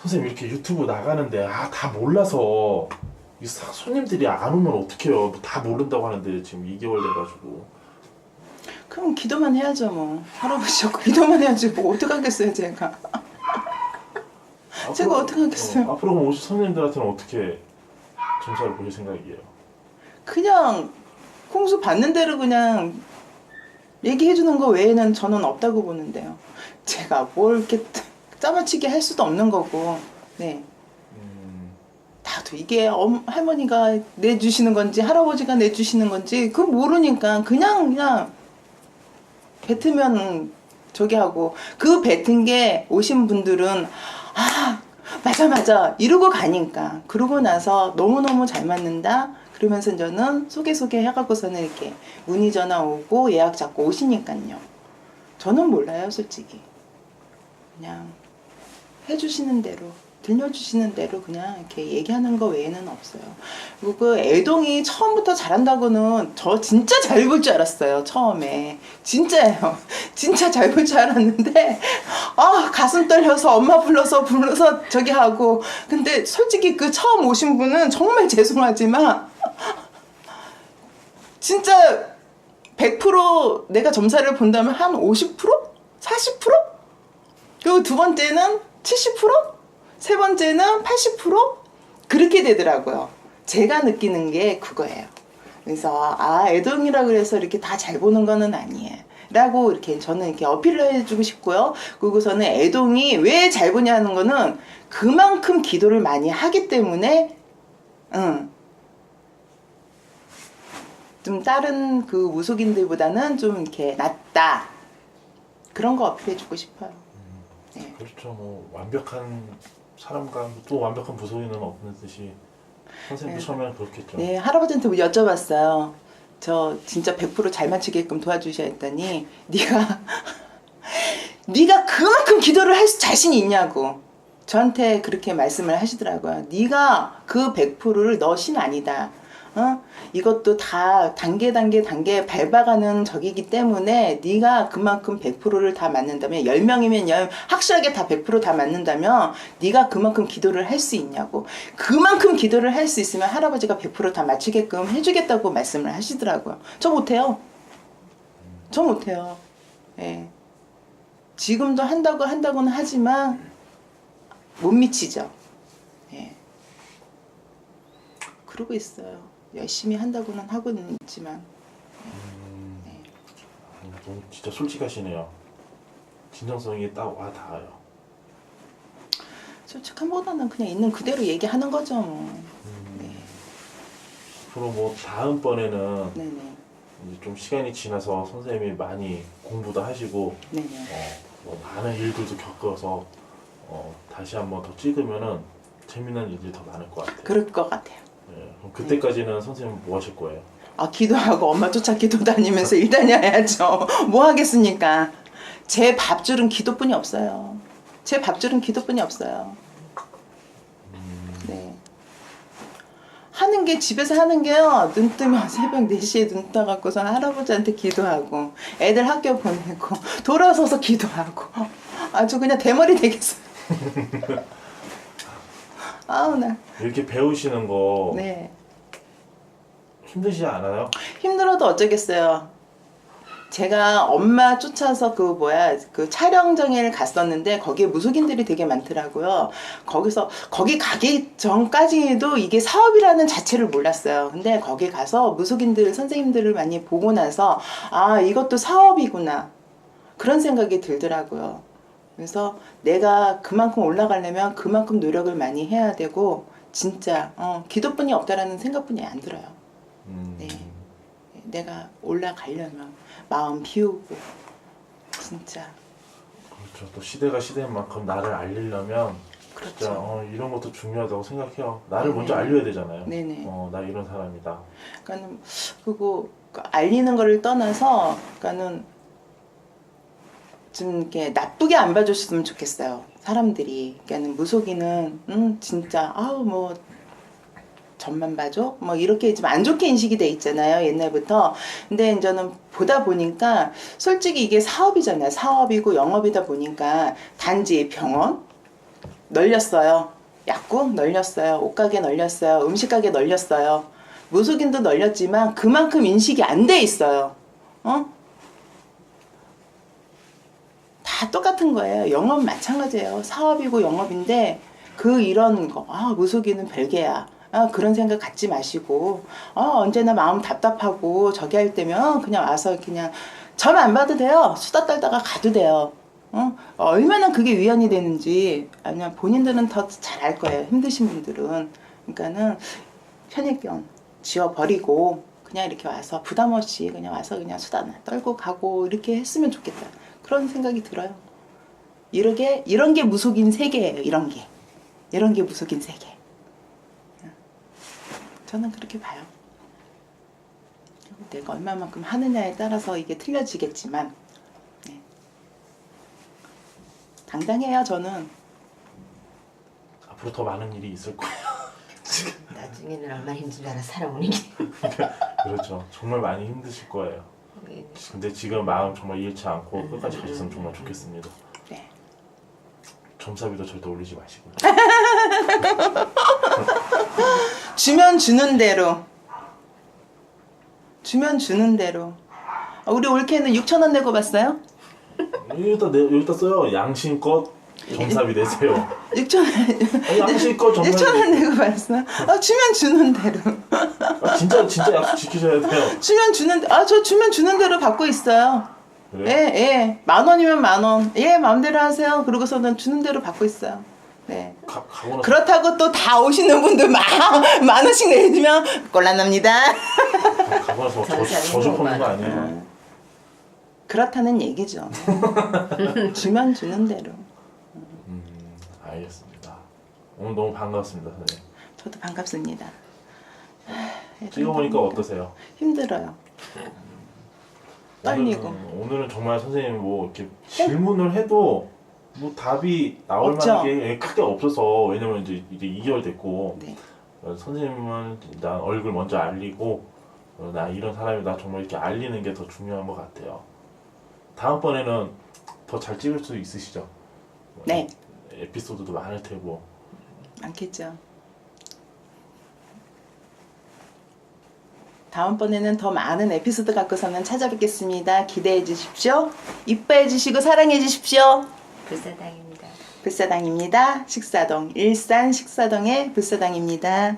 선생님 이렇게 유튜브 나가는데 아 다 몰라서. 이 사- 손님들이 안 오면 어떡해요? 다 모른다고 하는데 지금 2개월 돼가지고. 그럼 기도만 해야죠 뭐. 할아버지 자꾸 기도만 해야지 뭐 어떡하겠어요 제가. 제가 앞으로- 어떻게 하겠어요? 어, 앞으로 오실 손님들한테는 어떻게 점수를 보실 생각이에요? 그냥 공수 받는 대로 그냥 얘기해 주는 거 외에는 저는 없다고 보는데요. 제가 뭘 이렇게 짜맞추게 할 수도 없는 거고. 네. 음, 나도 이게 엄, 할머니가 내주시는 건지 할아버지가 내주시는 건지 그거 모르니까 그냥 그냥 뱉으면 저기 하고. 그 뱉은 게 오신 분들은 아 맞아 맞아. 이러고 가니까. 그러고 나서 너무너무 잘 맞는다? 그러면서 저는 소개 소개 해갖고서는 이렇게 문의 전화 오고 예약 잡고 오시니까요. 저는 몰라요 솔직히. 그냥 해주시는 대로 들려주시는 대로 그냥 이렇게 얘기하는 거 외에는 없어요. 그리고 그 애동이 처음부터 잘한다고는 저 진짜 잘 볼 줄 알았어요. 처음에 진짜예요. 진짜 잘 볼 줄 알았는데 아 가슴 떨려서 엄마 불러서 불러서 저기 하고 근데 솔직히 그 처음 오신 분은 정말 죄송하지만 진짜 100% 내가 점사를 본다면 한 50%? 40%? 그리고 두 번째는 70%? 세 번째는 80%? 그렇게 되더라고요. 제가 느끼는 게 그거예요. 그래서 아 애동이라 그래서 이렇게 다 잘 보는 거는 아니에요. 라고 이렇게 저는 이렇게 어필을 해주고 싶고요. 그리고서는 애동이 왜 잘 보냐 하는 거는 그만큼 기도를 많이 하기 때문에 응. 좀 다른 그 무속인들보다는 좀 이렇게 낫다. 그런 거 어필해주고 싶어요. 네. 그렇죠 뭐 완벽한 사람과 또 완벽한 부속인은 없는 듯이 선생님도 네. 처음에는 그렇겠죠 네, 할아버지한테 여쭤봤어요. 저 진짜 100%잘 맞추게끔 도와주셔야 했더니 네가 네가 그만큼 기도를 할 수- 자신이 있냐고 저한테 그렇게 말씀을 하시더라고요. 네가 그 100%를 너 신 아니다. 어? 이것도 다 단계 단계 단계 밟아가는 적이기 때문에 네가 그만큼 100%를 다 맞는다면 10명이면 10, 확실하게 다 100%다 맞는다면 네가 그만큼 기도를 할 수 있냐고 그만큼 기도를 할 수 있으면 할아버지가 100%다 맞추게끔 해주겠다고 말씀을 하시더라고요 저 못해요 저 못해요 예. 지금도 한다고 한다고는 하지만 못 미치죠 예. 그러고 있어요 열심히 한다고는 하고는 있지만 음, 네. 아니, 너무 진짜 솔직하시네요 진정성이 딱 와 닿아요 솔직함보다는 그냥 있는 그대로 얘기하는 거죠 뭐. 음, 네. 앞으로 뭐 다음번에는 네네 이제 좀 시간이 지나서 선생님이 많이 공부도 하시고 네네 어, 뭐 많은 일들도 겪어서 어, 다시 한번 더 찍으면은 재미난 일들이 더 많을 것 같아요. 그럴 것 같아요 예, 그럼 그때까지는 선생님 뭐 하실 거예요? 아 기도하고 엄마 쫓아 기도 다니면서 일 다녀야죠. 뭐 하겠습니까? 제 밥줄은 기도뿐이 없어요. 제 밥줄은 기도뿐이 없어요. 네. 하는 게 집에서 하는 게요. 눈 뜨면 새벽 4시에 눈 떠갖고서 할아버지한테 기도하고 애들 학교 보내고 돌아서서 기도하고. 아주 그냥 대머리 되겠어요 아우 나 이렇게 배우시는 거 네. 힘드시지 않아요? 힘들어도 어쩌겠어요. 제가 엄마 쫓아서 그 뭐야 그 촬영장에 갔었는데 거기에 무속인들이 되게 많더라고요. 거기서 거기 가기 전까지도 이게 사업이라는 자체를 몰랐어요. 근데 거기 가서 무속인들 선생님들을 많이 보고 나서 아 이것도 사업이구나 그런 생각이 들더라고요. 그래서 내가 그만큼 올라가려면 그만큼 노력을 많이 해야 되고 진짜 어, 기도뿐이 없다라는 생각뿐이 안 들어요. 음, 네. 내가 올라가려면 마음 비우고 진짜 그렇죠. 또 시대가 시대인 만큼 나를 알리려면 진짜 그렇죠. 어, 이런 것도 중요하다고 생각해요. 나를 네네. 먼저 알려야 되잖아요. 네네. 어, 나 이런 사람이다. 그러니까는 그리고 그 알리는 거를 떠나서 그러니까는 좀 이렇게 나쁘게 안 봐줬으면 좋겠어요. 사람들이 그러니까는 무속인은 음 진짜 아우 뭐 전만 봐줘 뭐 이렇게 좀 안 좋게 인식이 돼 있잖아요 옛날부터 근데 이제는 보다 보니까 솔직히 이게 사업이잖아요 사업이고 영업이다 보니까 단지 병원 널렸어요. 약국 널렸어요. 옷가게 널렸어요. 음식가게 널렸어요. 무속인도 널렸지만 그만큼 인식이 안 돼 있어요. 어? 다 똑같은 거예요. 영업 마찬가지예요. 사업이고 영업인데 그 이런 거, 아 무속인은 별개야. 아, 그런 생각 갖지 마시고 어, 언제나 마음 답답하고 저기 할 때면 그냥 와서 그냥 점안 봐도 돼요. 수다 떨다가 가도 돼요. 어? 얼마나 그게 위안이 되는지 아니면 본인들은 더 잘 알 거예요. 힘드신 분들은. 그러니까는 편익견 지워버리고 그냥 이렇게 와서 부담 없이 그냥 와서 그냥 수다 떨고 가고 이렇게 했으면 좋겠다. 그런 생각이 들어요. 이렇게 이런 게 무속인 세계예요. 이런 게 이런 게 무속인 세계. 저는 그렇게 봐요. 내가 얼마만큼 하느냐에 따라서 이게 틀려지겠지만 네. 당당해요. 저는 앞으로 더 많은 일이 있을 거예요. 나중에는 얼마나 힘든 줄 알아 살아오는 게. 그렇죠. 정말 많이 힘드실 거예요. 근데 지금 마음 정말 잃지 않고 끝까지 가셨으면 정말 좋겠습니다. 네. 점사비도 절대 올리지 마시고요. 주면 주는 대로 주면 주는 대로 아, 우리 올케는 6천 원 내고 봤어요? 여기다 내 여기다 써요. 양심껏 점사비 내세요. 6천 원 아니, 양심껏 6천 원. 내고 봤어? 아, 주면 주는 대로 아, 진짜 진짜 약속 지키셔야 돼요. 주면 주는 아 저 주면 주는 대로 받고 있어요. 예, 그래요? 예. 만 원이면 만 원. 예, 마음대로 하세요. 그러고서는 주는 대로 받고 있어요. 네. 가, 그렇다고 또 다 오시는 분들 만, 만 원씩 내주면 곤란합니다. 저, 정상인 저주 퍼는 거. 아니에요. 그렇다는 얘기죠. 주면 주는 대로. 음, 알겠습니다. 오늘 너무 반갑습니다, 선생님. 저도 반갑습니다. 하, 찍어보니까 어떠세요? 힘들어요. 떨리고. 오늘은, 오늘은 정말 선생님 뭐 이렇게 질문을 해도 뭐 답이 나올 없죠. 만한 게 크게 없어서 왜냐면 이제 이제 2개월 됐고 네. 어, 선생님은 나 얼굴 먼저 알리고 어, 나 이런 사람이 나 정말 이렇게 알리는 게 더 중요한 것 같아요. 다음번에는 더 잘 찍을 수 있으시죠? 네. 에피소드도 많을 테고 많겠죠. 다음번에는 더 많은 에피소드 갖고서는 찾아뵙겠습니다. 기대해 주십시오. 이뻐해 주시고 사랑해 주십시오. 불사당입니다. 불사당입니다. 식사동 일산 식사동의 불사당입니다.